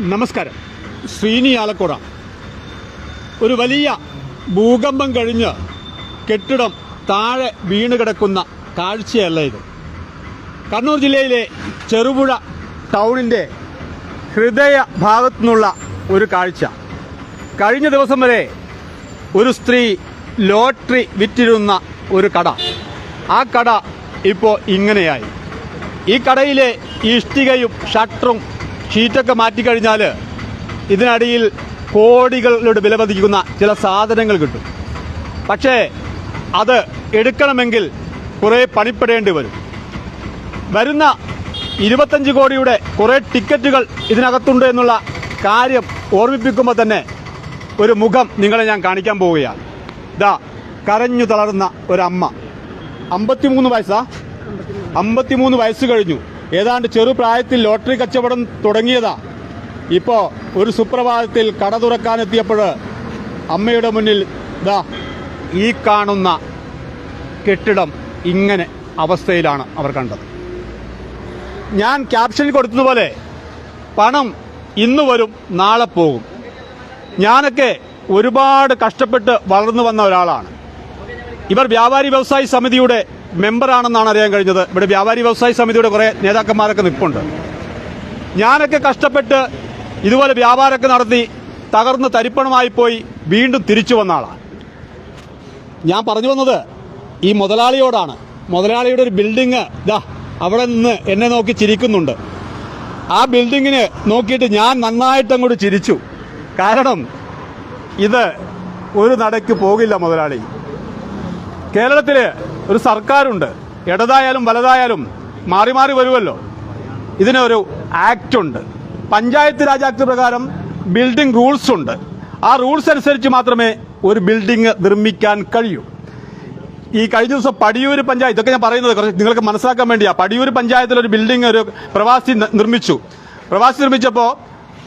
നമസ്കാരം. ശ്രീനി ആലക്കോട. ഒരു വലിയ ഭൂകമ്പം കഴിഞ്ഞ് കെട്ടിടം താഴെ വീണ് കിടക്കുന്ന കാഴ്ചയല്ല ഇത്. കണ്ണൂർ ജില്ലയിലെ ചെറുപുഴ ടൗണിന്റെ ഹൃദയ ഭാഗത്തു നിന്നുള്ള ഒരു കാഴ്ച. കഴിഞ്ഞ ദിവസം വരെ ഒരു സ്ത്രീ ലോട്ടറി വിറ്റിരുന്ന ഒരു കട. ആ കട ഇപ്പോൾ ഇങ്ങനെയായി. ഈ കടയിലെ ഇഷ്ടികയും ഷട്ടറും ഷീറ്റൊക്കെ മാറ്റിക്കഴിഞ്ഞാൽ ഇതിനടിയിൽ കോടികളുടെ വില പതിക്കുന്ന ചില സാധനങ്ങൾ കിട്ടും. പക്ഷേ അത് എടുക്കണമെങ്കിൽ കുറേ പണിപ്പെടേണ്ടി വരും. വരുന്ന ഇരുപത്തഞ്ച് കോടിയുടെ കുറേ ടിക്കറ്റുകൾ ഇതിനകത്തുണ്ട് എന്നുള്ള കാര്യം ഓർമ്മിപ്പിക്കുമ്പോൾ തന്നെ ഒരു മുഖം നിങ്ങളെ ഞാൻ കാണിക്കാൻ പോവുകയാണ്. ഇതാ കരഞ്ഞു തളർന്ന ഒരമ്മ. അമ്പത്തിമൂന്ന് വയസ്സാ? അമ്പത്തിമൂന്ന് വയസ്സ് കഴിഞ്ഞു. ഏതാണ്ട് ചെറുപ്രായത്തിൽ ലോട്ടറി കച്ചവടം തുടങ്ങിയതാ. ഇപ്പോൾ ഒരു സുപ്രഭാതത്തിൽ കട തുറക്കാനെത്തിയപ്പോൾ അമ്മയുടെ മുന്നിൽ ദാ ഈ കാണുന്ന കെട്ടിടം ഇങ്ങനെ അവസ്ഥയിലാണ് അവർ കണ്ടത്. ഞാൻ ക്യാപ്ഷനിൽ കൊടുത്തതുപോലെ പണം ഇന്ന് വരും നാളെ പോകും. ഞാനൊക്കെ ഒരുപാട് കഷ്ടപ്പെട്ട് വളർന്നു വന്ന ഒരാളാണ്. ഇവർ വ്യാപാരി വ്യവസായി സമിതിയുടെ മെമ്പറാണെന്നാണ് അറിയാൻ കഴിഞ്ഞത്. ഇവിടെ വ്യാപാരി വ്യവസായി സമിതിയുടെ കുറേ നേതാക്കന്മാരൊക്കെ നിൽപ്പുണ്ട്. ഞാനൊക്കെ കഷ്ടപ്പെട്ട് ഇതുപോലെ വ്യാപാരമൊക്കെ നടത്തി തകർന്ന് തരിപ്പണമായി പോയി വീണ്ടും തിരിച്ചു വന്ന ആളാണ് ഞാൻ പറഞ്ഞു വന്നത് ഈ മുതലാളിയോടാണ്. മുതലാളിയുടെ ഒരു ബിൽഡിങ് ഇതാ അവിടെ നിന്ന് എന്നെ നോക്കി ചിരിക്കുന്നുണ്ട്. ആ ബിൽഡിങ്ങിന് നോക്കിയിട്ട് ഞാൻ നന്നായിട്ട് അങ്ങോട്ട് ചിരിച്ചു. കാരണം ഇത് ഒരു നടക്ക് പോകില്ല മുതലാളി. കേരളത്തിൽ ഒരു സർക്കാരുണ്ട്. ഇടതായാലും വലതായാലും മാറി മാറി വരുമല്ലോ ഇതിനൊരു ആക്ട് ഉണ്ട്. പഞ്ചായത്ത് രാജ് ആക്ട് പ്രകാരം ബിൽഡിംഗ് റൂൾസ് ഉണ്ട്. ആ റൂൾസ് അനുസരിച്ച് മാത്രമേ ഒരു ബിൽഡിംഗ് നിർമ്മിക്കാൻ കഴിയൂ. ഈ കഴിഞ്ഞ ദിവസം പടിയൂര് പഞ്ചായത്ത് ഇതൊക്കെ ഞാൻ പറയുന്നത് കുറച്ച് നിങ്ങൾക്ക് മനസ്സിലാക്കാൻ വേണ്ടിയാ. പടിയൂര് പഞ്ചായത്തിൽ ഒരു ബിൽഡിംഗ് ഒരു പ്രവാസി നിർമ്മിച്ചു. പ്രവാസി നിർമ്മിച്ചപ്പോൾ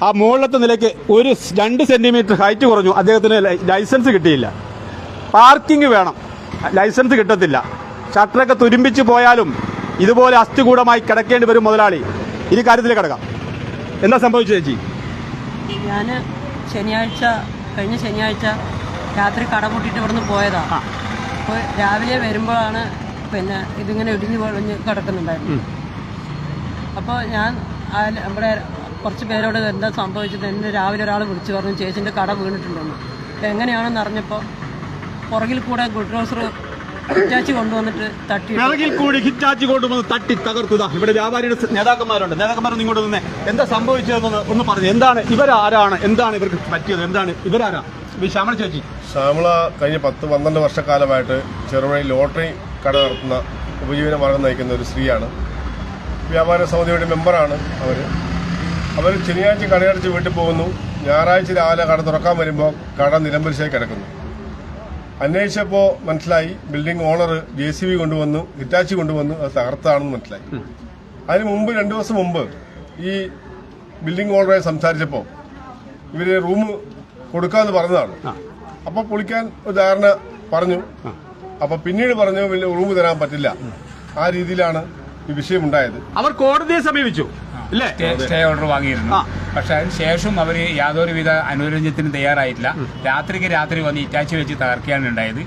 ആ മുകളിലത്തെ നിലയ്ക്ക് ഒരു രണ്ട് സെന്റിമീറ്റർ ഹൈറ്റ് കുറഞ്ഞു. അദ്ദേഹത്തിന് ലൈസൻസ് കിട്ടിയില്ല. പാർക്കിംഗ് വേണം. ലൈസൻസ് കിട്ടത്തില്ല. ഷട്ടറൊക്കെ തുരുമ്പിച്ച് പോയാലും ഇതുപോലെ അസ്ഥികൂടമായി കിടക്കേണ്ടി വരും മുതലാളി. ഇനി കാര്യത്തിൽ കിടക്കാം. എന്താ സംഭവിച്ചു ചേച്ചി? ഞാൻ ശനിയാഴ്ച കഴിഞ്ഞ ശനിയാഴ്ച രാത്രി കട പൂട്ടിയിട്ട് ഇവിടുന്ന് പോയതാ. അപ്പോൾ രാവിലെ വരുമ്പോഴാണ് പിന്നെ ഇതിങ്ങനെ ഇടിഞ്ഞു പൊളിഞ്ഞ് കിടക്കുന്നുണ്ടായിരുന്നു അപ്പോൾ ഞാൻ നമ്മുടെ കുറച്ച് പേരോട് എന്താ സംഭവിച്ചത് എന്നെ രാവിലെ ഒരാൾ വിളിച്ചു പറഞ്ഞു ചേച്ചിന്റെ കട വീണിട്ടുണ്ടെന്ന്. എങ്ങനെയാണെന്ന് അറിഞ്ഞപ്പോൾ പുറകിൽ കൂടെ ഗുഡ്രോസർ ഹിറ്റാച്ചി കൊണ്ടുവന്നിട്ട് തട്ടി. പിറകിൽ കൂടി ഹിറ്റാച്ചി കൊണ്ടുവന്ന് തട്ടി തകർത്തുക ഇവിടെ വ്യാപാരിയുടെ നേതാക്കന്മാരുണ്ട്. നേതാക്കന്മാരൊന്നും ഇങ്ങോട്ട് നിന്ന് എന്താ സംഭവിച്ചതെന്ന് ഒന്ന് പറഞ്ഞു. എന്താണ്? ഇവരാരാണ്? എന്താണ് ഇവർക്ക് പറ്റിയത്? എന്താണ്? ഇവരാരാ? ഈ ശ്യാമള ചേച്ചി. ശ്യാമള കഴിഞ്ഞ പത്ത് പന്ത്രണ്ട് വർഷക്കാലമായിട്ട് ചെറുപുഴയിൽ ലോട്ടറി കട നടത്തുന്ന ഉപജീവന മാർഗം നയിക്കുന്ന ഒരു സ്ത്രീയാണ്. വ്യാപാര സമിതിയുടെ മെമ്പറാണ് അവർ അവർ ശനിയാഴ്ച കടയടച്ച് വീട്ടിൽ പോകുന്നു. ഞായറാഴ്ച രാവിലെ കട തുറക്കാൻ വരുമ്പോൾ കട നിലംപരിശായി കിടക്കുന്നു. അന്വേഷിച്ചപ്പോൾ മനസ്സിലായി building owner J C B കൊണ്ടുവന്നു ഹിറ്റാച്ചി കൊണ്ടുവന്നു അത് തകർത്താണെന്ന് മനസ്സിലായി. അതിന് മുമ്പ് രണ്ടു ദിവസം മുമ്പ് ഈ ബിൽഡിംഗ് ഓണറെ സംസാരിച്ചപ്പോൾ ഇവർ റൂം കൊടുക്കാന്ന് പറഞ്ഞതാണ്. അപ്പൊ പൊളിക്കാൻ ഒരു ധാരണ പറഞ്ഞു. അപ്പൊ പിന്നീട് പറഞ്ഞു റൂം തരാൻ പറ്റില്ല. ആ രീതിയിലാണ് ഈ വിഷയം ഉണ്ടായത്. അവർ കോടതിയെ സമീപിച്ചു. സ്റ്റേ ഓർഡർ വാങ്ങിയിരുന്നു. പക്ഷെ അതിന് ശേഷം അവർ യാതൊരുവിധ അനുരഞ്ജനത്തിന് തയ്യാറായിട്ടില്ല. രാത്രിക്ക് രാത്രി വന്ന് ഇറ്റാച്ചി വെച്ച് തകർക്കുകയാണ് ഉണ്ടായത്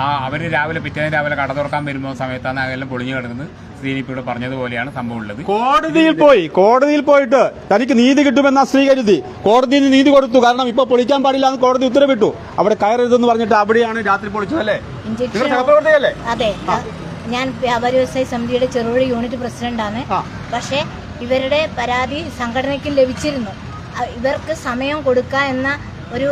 ആ അവർ രാവിലെ പിറ്റേന്ന് രാവിലെ കട തുറക്കാൻ വരുമ്പോൾ സമയത്താണ് അതെല്ലാം പൊളിഞ്ഞു കിടക്കുന്നത് ശ്രീനിപ്പിയോട് പറഞ്ഞതുപോലെയാണ് സംഭവം ഉള്ളത്. കോടതിയിൽ പോയി. കോടതിയിൽ പോയിട്ട് തനിക്ക് നീതി കിട്ടുമെന്ന സ്ത്രീ കരുതി കോടതിയിൽ നിന്ന് നീതി കൊടുത്തു. കാരണം ഇപ്പൊ പൊളിക്കാൻ പാടില്ല എന്ന് കോടതി ഉത്തരവിട്ടു. അവിടെ കയറരുതെന്ന് പറഞ്ഞിട്ട് അവിടെയാണ് രാത്രി പൊളിച്ചത് അല്ലേ? അതെ. ഞാൻ വ്യാപാരി വ്യവസായ സമിതിയുടെ ചെറുപുഴ യൂണിറ്റ് പ്രസിഡന്റാണ്. പക്ഷേ ഇവരുടെ പരാതി സംഘടനയ്ക്ക് ലഭിച്ചിരുന്നു. ഇവർക്ക് സമയം കൊടുക്കുക എന്ന ഒരു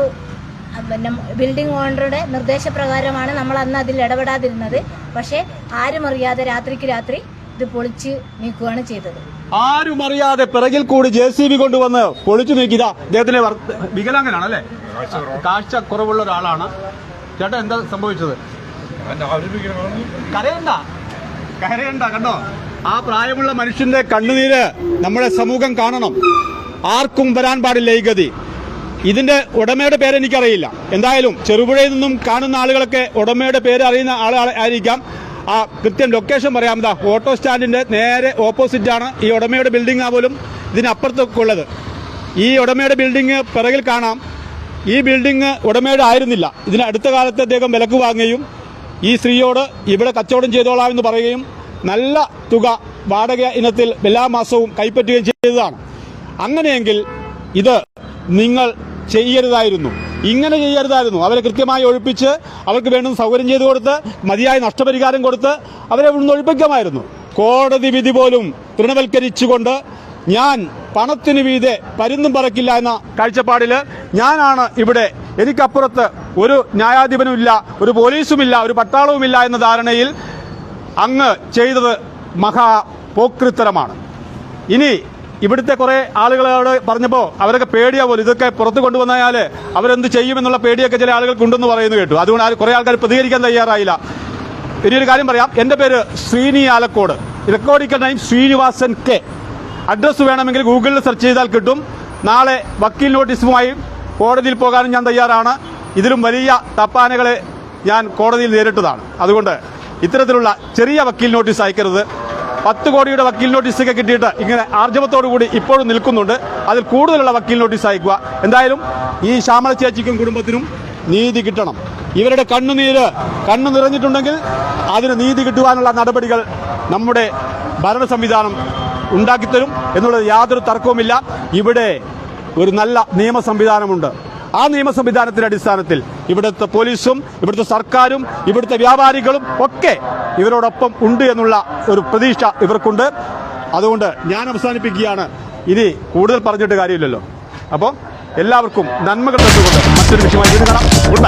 പിന്നെ ബിൽഡിംഗ് ഓണറുടെ നിർദ്ദേശപ്രകാരമാണ് നമ്മൾ അന്ന് അതിൽ ഇടപെടാതിരുന്നത്. പക്ഷേ ആരും അറിയാതെ രാത്രിക്ക് രാത്രി ഇത് പൊളിച്ച് നീക്കുകയാണ് ചെയ്തത്. ആരും അറിയാതെ പിറകിൽ കൂടി ജെ സി ബി കൊണ്ടുവന്ന് പൊളിച്ചു നീക്കിയതാ അദ്ദേഹത്തിന്റെ വികലാംഗനാണ് അല്ലേ കാഴ്ച കുറവുള്ള ഒരാളാണ്. ചേട്ടാ എന്താ സംഭവിച്ചത്? കരയണ്ട. കരയണ്ട കണ്ടോ? ആ പ്രായമുള്ള മനുഷ്യന്റെ കണ്ണുനീര് നമ്മുടെ സമൂഹം കാണണം. ആർക്കും വരാൻ പാടില്ല ഈ ഗതി. ഇതിന്റെ ഉടമയുടെ പേര് എനിക്കറിയില്ല. എന്തായാലും ചെറുപുഴയിൽ നിന്നും കാണുന്ന ആളുകളൊക്കെ ഉടമയുടെ പേര് അറിയുന്ന ആളായിരിക്കാം ആ കൃത്യം ലൊക്കേഷൻ പറയാം. ദാ ഓട്ടോ സ്റ്റാൻഡിന്റെ നേരെ ഓപ്പോസിറ്റ് ആണ് ഈ ഉടമയുടെ ബിൽഡിംഗ് ആ പോലും ഇതിനപ്പുറത്തൊക്കെ ഉള്ളത് ഈ ഉടമയുടെ ബിൽഡിംഗ് പിറകിൽ കാണാം. ഈ ബിൽഡിംഗ് ഉടമയുടെ ആയിരുന്നില്ല. ഇതിന് അടുത്ത കാലത്ത് അദ്ദേഹം വിലക്ക് വാങ്ങുകയും ഈ സ്ത്രീയോട് ഇവിടെ കച്ചവടം ചെയ്തോളാം എന്ന് പറയുകയും നല്ല തുക വാടക ഇനത്തിൽ എല്ലാ മാസവും കൈപ്പറ്റുകയും ചെയ്തതാണ്. അങ്ങനെയെങ്കിൽ ഇത് നിങ്ങൾ ചെയ്യരുതായിരുന്നു. ഇങ്ങനെ ചെയ്യരുതായിരുന്നു. അവരെ കൃത്യമായി ഒഴിപ്പിച്ച് അവർക്ക് വേണ്ടുന്ന സൗകര്യം ചെയ്തു കൊടുത്ത് മതിയായ നഷ്ടപരിഹാരം കൊടുത്ത് അവരെ ഇവിടുന്ന് ഒഴിപ്പിക്കാമായിരുന്നു. കോടതി വിധി പോലും തൃണവൽക്കരിച്ചുകൊണ്ട് ഞാൻ പണത്തിന് വീതെ പരുന്നും പറക്കില്ല എന്ന കാഴ്ചപ്പാടിൽ ഞാനാണ് ഇവിടെ എനിക്കപ്പുറത്ത് ഒരു ന്യായാധിപനുമില്ല ഒരു പോലീസുമില്ല ഒരു പട്ടാളവുമില്ല എന്ന ധാരണയിൽ അങ്ങ് ചെയ്തത് മഹാ പോക്രിത്തരമാണ്. ഇനി ഇവിടുത്തെ കുറേ ആളുകളോട് പറഞ്ഞപ്പോൾ അവരൊക്കെ പേടിയാ പോലും. ഇതൊക്കെ പുറത്ത് കൊണ്ടുവന്നാൽ അവരെന്ത് ചെയ്യുമെന്നുള്ള പേടിയൊക്കെ ചില ആളുകൾക്കുണ്ടെന്ന് പറയുന്നു കേട്ടു. അതുകൊണ്ട് കുറേ ആൾക്കാർ പ്രതികരിക്കാൻ തയ്യാറായില്ല. ഇനിയൊരു കാര്യം പറയാം. എന്റെ പേര് ശ്രീനി ആലക്കോട്. റെക്കോർഡിക്കൽ നെയിം ശ്രീനിവാസൻ കെ അഡ്രസ്സ് വേണമെങ്കിൽ ഗൂഗിളിൽ സെർച്ച് ചെയ്താൽ കിട്ടും. നാളെ വക്കീൽ നോട്ടീസുമായി കോടതിയിൽ പോകാനും ഞാൻ തയ്യാറാണ്. ഇതിലും വലിയ തപ്പാനകളെ ഞാൻ കോടതിയിൽ നേരിട്ടതാണ്. അതുകൊണ്ട് ഇത്തരത്തിലുള്ള ചെറിയ വക്കീൽ നോട്ടീസ് അയക്കരുത്. പത്ത് കോടിയുടെ വക്കീൽ നോട്ടീസൊക്കെ കിട്ടിയിട്ട് ഇങ്ങനെ ആർജവത്തോടു കൂടി ഇപ്പോഴും നിൽക്കുന്നുണ്ട്. അതിൽ കൂടുതലുള്ള വക്കീൽ നോട്ടീസ് അയക്കുക. എന്തായാലും ഈ ശ്യാമള ചേച്ചിക്കും കുടുംബത്തിനും നീതി കിട്ടണം. ഇവരുടെ കണ്ണുനീര് കണ്ണു നിറഞ്ഞിട്ടുണ്ടെങ്കിൽ അതിന് നീതി കിട്ടുവാനുള്ള നടപടികൾ നമ്മുടെ ഭരണ സംവിധാനം ഉണ്ടാക്കിത്തരും. എന്നുള്ളത് യാതൊരു തർക്കവുമില്ല. ഇവിടെ ഒരു നല്ല നിയമ സംവിധാനമുണ്ട്. ആ നിയമ സംവിധാനത്തിന്റെ അടിസ്ഥാനത്തിൽ ഇവിടുത്തെ പോലീസും ഇവിടുത്തെ സർക്കാരും ഇവിടുത്തെ വ്യാപാരികളും ഒക്കെ ഇവരോടൊപ്പം ഉണ്ട് എന്നുള്ള ഒരു പ്രതീക്ഷ ഇവർക്കുണ്ട്. അതുകൊണ്ട് ഞാൻ അവസാനിപ്പിക്കുകയാണ്. ഇനി കൂടുതൽ പറഞ്ഞിട്ട് കാര്യമില്ലല്ലോ. അപ്പോൾ എല്ലാവർക്കും നന്മകൾ തന്നുകൊണ്ട് മറ്റൊരു വിഷയമായി കാണാം. ഗുഡ്